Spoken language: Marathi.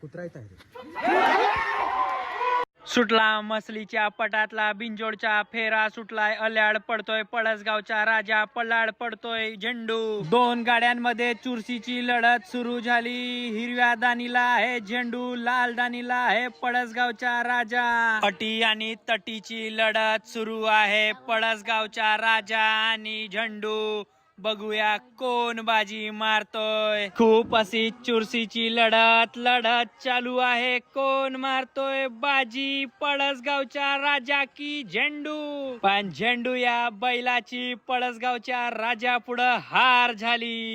कुत्रा येत आहे सुटला मसलीच्या पटातला बिंजोडचा फेरा सुटलाय अल्याड पडतोय पळसगावचा राजा पल्लाड पडतोय झेंडू. दोन गाड्यांमध्ये चुरशीची लढत सुरू झाली. हिरव्या दानीला आहे झेंडू लाल दानीला आहे पळसगावचा राजा. अटी आणि तटीची लढत सुरू आहे पळसगावचा राजा आणि झेंडू. बघूया कोण बाजी मारतोय. खूप अशी चुरशीची लढत लढत चालू आहे. कोण मारतोय? बाजी पळसगावच्या राजा की झेंडू? पण झेंडू या बैलाची पळसगावच्या राजा पुढं हार झाली.